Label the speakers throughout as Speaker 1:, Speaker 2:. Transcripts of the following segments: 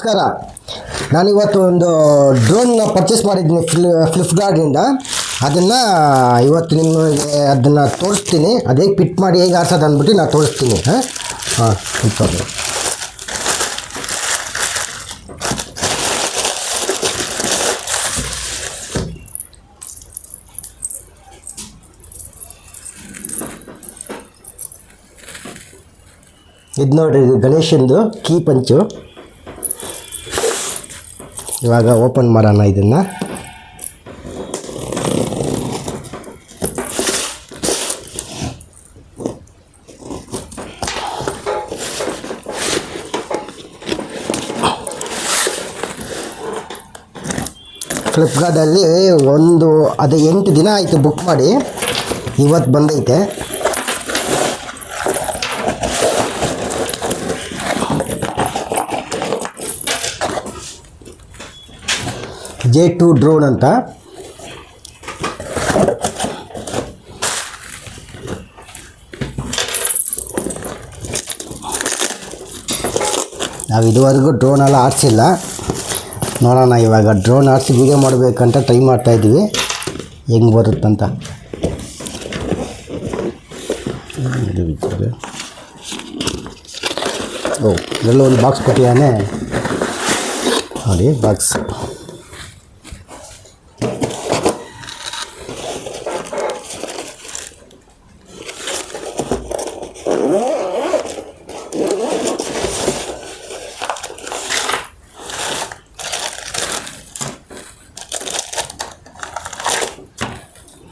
Speaker 1: ನಮಸ್ಕಾರ. ನಾನು ಇವತ್ತು ಒಂದು ಡ್ರೋನ್ನ ಪರ್ಚೇಸ್ ಮಾಡಿದ್ದೀನಿ ಫ್ಲಿ ಫ್ಲಿಪ್ಕಾರ್ಟಿಂದ ಅದನ್ನು ಇವತ್ತು ನಿಮಗೆ ಅದನ್ನು ತೋರಿಸ್ತೀನಿ. ಅದೇ ಪಿಟ್ ಮಾಡಿ ಹೇಗೆ ಆಡ್ಸೋದು ಅಂದ್ಬಿಟ್ಟು ನಾನು ತೋರಿಸ್ತೀನಿ, ಹಾಂ? ಹಾಂ ಇಟ್ಕೊಂಡು ಇದು ನೋಡಿರಿ, ಇದು ಗಣೇಶಂದು ಕೀ ಪಂಚು. ಇವಾಗ ಓಪನ್ ಮಾಡೋಣ ಇದನ್ನು. ಫ್ಲಿಪ್ಕಾರ್ಟಲ್ಲಿ ಒಂದು ಅದು ಎಂಟು ದಿನ ಆಯಿತು ಬುಕ್ ಮಾಡಿ. ಇವತ್ತು ಬಂದೈತೆ. ಜೆ ಟು ಡ್ರೋನ್ ಅಂತ. ನಾವು ಇದುವರೆಗೂ ಡ್ರೋನೆಲ್ಲ ಆಡಿಸಿಲ್ಲ. ನೋಡೋಣ ಇವಾಗ ಡ್ರೋನ್ ಆಡಿಸಿ ವೀಡಿಯೋ ಮಾಡಬೇಕಂತ ಟ್ರೈ ಮಾಡ್ತಾಯಿದ್ವಿ ಹೆಂಗೆ ಬರುತ್ತಂತ. ಓ ಎಲ್ಲೋ ಒಂದು ಬಾಕ್ಸ್ ಕೊಟ್ಟಿದ್ದಾನೆ. ನೋಡಿ ಬಾಕ್ಸ್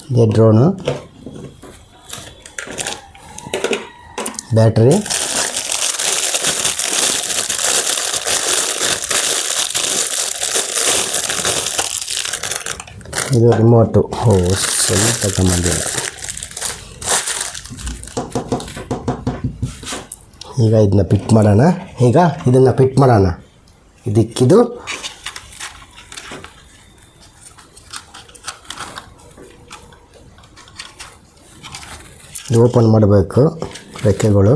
Speaker 1: ಇದೆ ಡ್ರೋನು ಬ್ಯಾಟ್ರಿ ಇದು ರಿಮೋಟು ಓ, ಸ್ವಲ್ಪ ತಗೊಂಬಂದಿಲ್ಲ ಈಗ ಇದನ್ನ ಪಿಟ್ ಮಾಡೋಣ. ಈಗ ಇದನ್ನು ಪಿಟ್ ಮಾಡೋಣ. ಇದಕ್ಕಿದು ಇದು ಓಪನ್ ಮಾಡಬೇಕು. ರೆಕ್ಕೆಗಳು.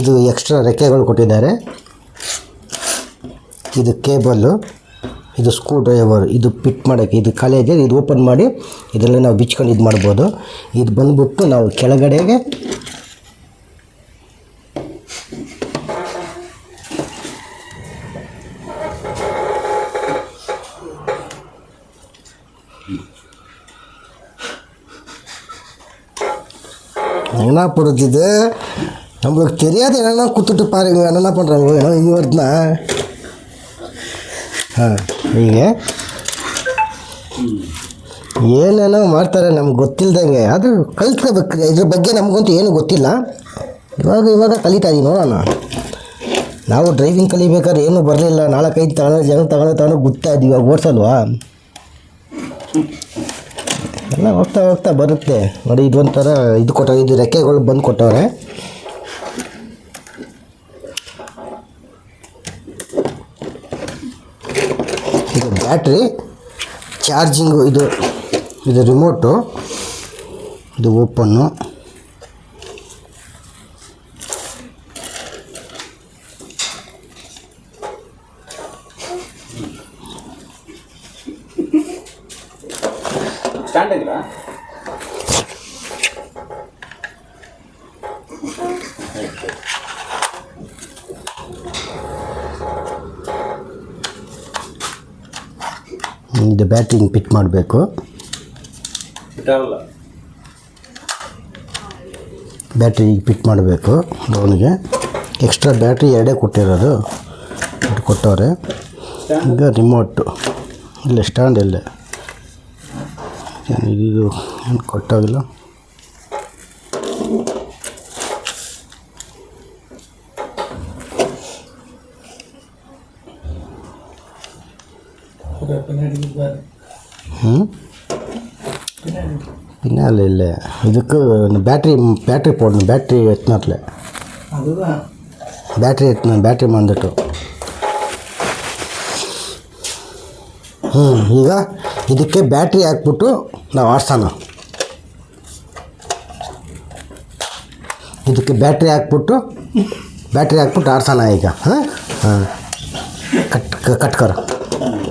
Speaker 1: ಇದು ಎಕ್ಸ್ಟ್ರಾ ರೆಕ್ಕೆಗಳು ಕೊಟ್ಟಿದ್ದಾರೆ. ಇದು ಕೇಬಲ್ಲು ಇದು ಸ್ಕ್ರೂ ಡ್ರೈವರ್ ಇದು ಪಿಟ್ ಮಾಡೋಕ್ಕೆ ಇದು ಖಾಲಿ ಇದೆ ಇದು ಓಪನ್ ಮಾಡಿ ಇದರಲ್ಲಿ ನಾವು ಬಿಚ್ಕೊಂಡು ಇದು ಮಾಡ್ಬೋದು ಇದು ಬಂದ್ಬಿಟ್ಟು ನಾವು ಕೆಳಗಡೆಗೆ என்ன போடுறது இது நம்மளுக்கு தெரியாது என்னென்னா குத்துட்டு பாருங்க என்னென்ன பண்ணுறாங்க ஏன்னா இங்கே வருதுன்னா ಹಾಂ ಹೀಗೆ ಏನೇನೋ ಮಾಡ್ತಾರೆ ನಮ್ಗೆ ಗೊತ್ತಿಲ್ದಂಗೆ. ಅದು ಕಲ್ತ್ಕೋಬೇಕು ಇದ್ರ ಬಗ್ಗೆ ನಮಗಂತೂ ಏನು ಗೊತ್ತಿಲ್ಲ. ಇವಾಗ ಇವಾಗ ಕಲಿತಾ ಇದ್ದೀವಿ ನೋಡೋಣ. ನಾವು ಡ್ರೈವಿಂಗ್ ಕಲಿಬೇಕಾದ್ರೆ ಏನೂ ಬರಲಿಲ್ಲ. ನಾಲ್ಕೈದು ತಗೊಂಡು ಜನ ತಗೊಂಡು ತಗೊಂಡು ಗೊತ್ತಾ ಇದ್ದೀವಿ ಇವಾಗ ಓಡಿಸಲ್ವಾ? ಎಲ್ಲ ಹೋಗ್ತಾ ಹೋಗ್ತಾ ಬರುತ್ತೆ. ನೋಡಿ, ಇದೊಂಥರ ಇದು ಕೊಟ್ಟವ್ರೆ. ಇದು ರೆಕ್ಕೆಗಳು ಬಂದು ಕೊಟ್ಟವ್ರೆ ಇದು ಬ್ಯಾಟ್ರಿ ಚಾರ್ಜಿಂಗು ಇದು ಇದು ರಿಮೋಟು ಇದು ಓಪನ್ನು
Speaker 2: ಸ್ಟ್ಯಾಂಡ್
Speaker 1: ಇದು ಬ್ಯಾಟಿಂಗ್ ಪಿಟ್ ಮಾಡಬೇಕು. ಬ್ಯಾಟ್ರಿಗೆ ಪಿಟ್ ಮಾಡಬೇಕು ಅವನಿಗೆ. ಎಕ್ಸ್ಟ್ರಾ ಬ್ಯಾಟ್ರಿ ಎರಡೇ ಕೊಟ್ಟಿರೋದು. ಕೊಟ್ಟವ್ರೆ. ಈಗ ರಿಮೋಟು. ಇಲ್ಲೇ ಸ್ಟ್ಯಾಂಡ್ ಇಲ್ಲೇ ಇದು ಏನು ಕೊಟ್ಟಾಗಿಲ್ಲ. ಹ್ಞೂ பின்னால் இதுக்கு பேட்ரி பேட்ரி போடணும் பேட்ரி எத்தனாட்டில்
Speaker 3: அதுதான்
Speaker 1: ಬ್ಯಾಟ್ರಿ ಬ್ಯಾಟ್ರಿ ಬಂದ್ಬಿಟ್ಟು ಹ್ಞೂ ಈಗ ಇದಕ್ಕೆ ಬ್ಯಾಟ್ರಿ ಹಾಕ್ಬಿಟ್ಟು ನಾವು ಆಡ್ಸೋಣ ಇದಕ್ಕೆ ಬ್ಯಾಟ್ರಿ ಹಾಕ್ಬಿಟ್ಟು ಬ್ಯಾಟ್ರಿ ಹಾಕ್ಬಿಟ್ಟು ಆಡ್ಸೋಣ ಈಗ ಹಾಂ ಹಾಂ ಕಟ್ ಕಟ್ಕರ